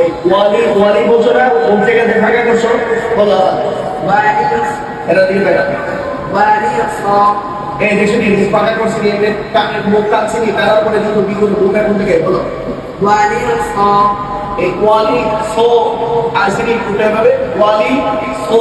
এই ওয়ালি ওয়ালি বলছো না? কোন জায়গাতে ফাঁকা করছ বলো এটা দিকে বেড়া এই দেখছ কি? করছি কি? এমনি মুখ কাটছি কি? তার উপরে দুটো বিগুলো মুখের কোন থেকে বলো। ওয়ালি এই ওয়ালি সো আসে কি কোথায় পাবে? ওয়ালি সো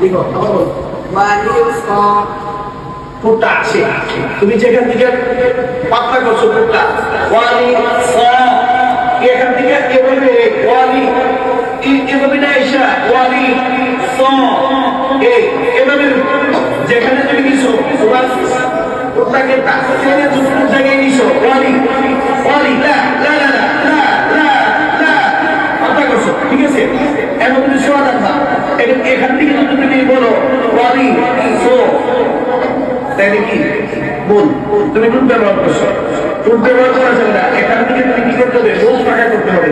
দেখো আবার বলো। ওয়ালি সম ফুটটা আসে তুমি যেখান থেকে পাতলা করছ ফুটটা ওয়ালি এখান থেকে এভাবে ওয়ালি এভাবে না এসা ওয়ালি এভাবে যেখানে তুমি নিছো ওয়াল ফুটটাকে তাকে জায়গায় নিছো ওয়ালি ওয়ালি লা লা লা লা লা লা লা পাতলা করছ ঠিক আছে এখন তুমি শোয়া যাবা এখান থেকে যদি তুমি বলো ওয়ালি সো তাইলে কি? বল তুমি কোন ব্যবহার করছ। কোন ব্যবহার করা যাবে না এখান থেকে তুমি কি করতে হবে টাকা করতে হবে।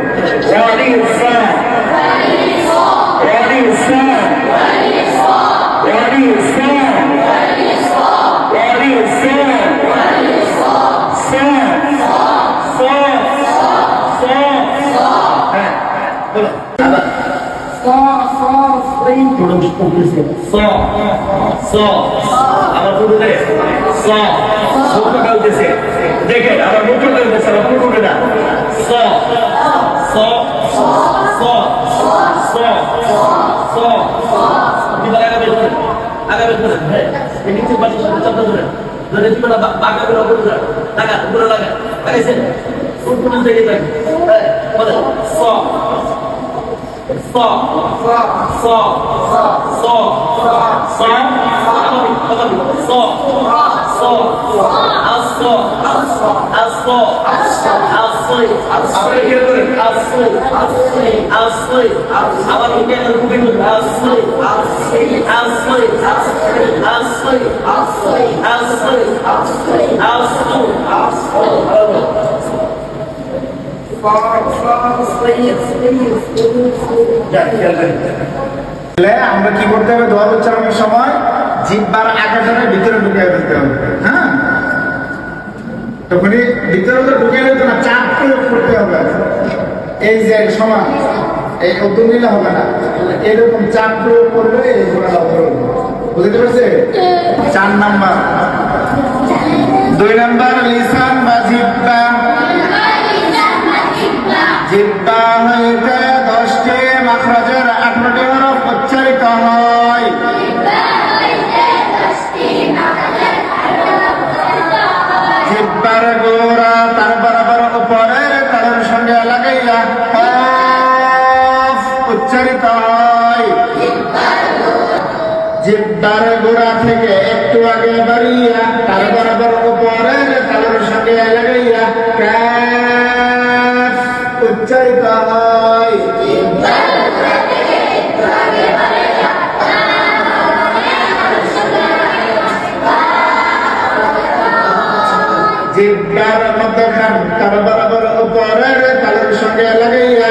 স স স মুখ কালতেছে দেখে আমার মুখ কালতেছে আমার পুরুষে না স স স স স দিবার আগাবে ধরে আগাবে ধরে হ্যাঁ এই নিচে পাশে সাথে চাপটা ধরে ধরে দিবেন বাঁকা করে উপরে ধরে লাগা উপরে লাগা লাগাইছেন কোন কোন জায়গায় লাগে হ্যাঁ স স স স স আগামী স স আস আস আসই আপনি কি করেন আসই আসই আবার কি কেন রুবি রুবি আসই আসই আসই আসই আসই আসই তাহলে আমরা কি করতে হবে? দোয়া উচ্চারণের সময় জিব্বার আকাশের ভিতরে ঢুকিয়ে ফেলতে হবে হ্যাঁ? তখনই ভিতরে তো ঢুকিয়ে ফেলতে না, চাপ প্রয়োগ করতে হবে। এই যে সমান, এই উদ্যোগ নিলে হবে না। এরকম চাপ প্রয়োগ করলে এই ঘোড়া বুঝতে পারছে? চার নাম্বার। দুই নাম্বার, লিসান বা জিব্বা। কফ জিব্বার গোড়া থেকে একটু আগে বাড়িয়া, তার বরাবর উপরের তালের সঙ্গে লাগাইয়া কাফ উচ্চারিত হয় জিব্বার মধ্যখান, তার বরাবর উপরের তালের সঙ্গে লাগাইয়া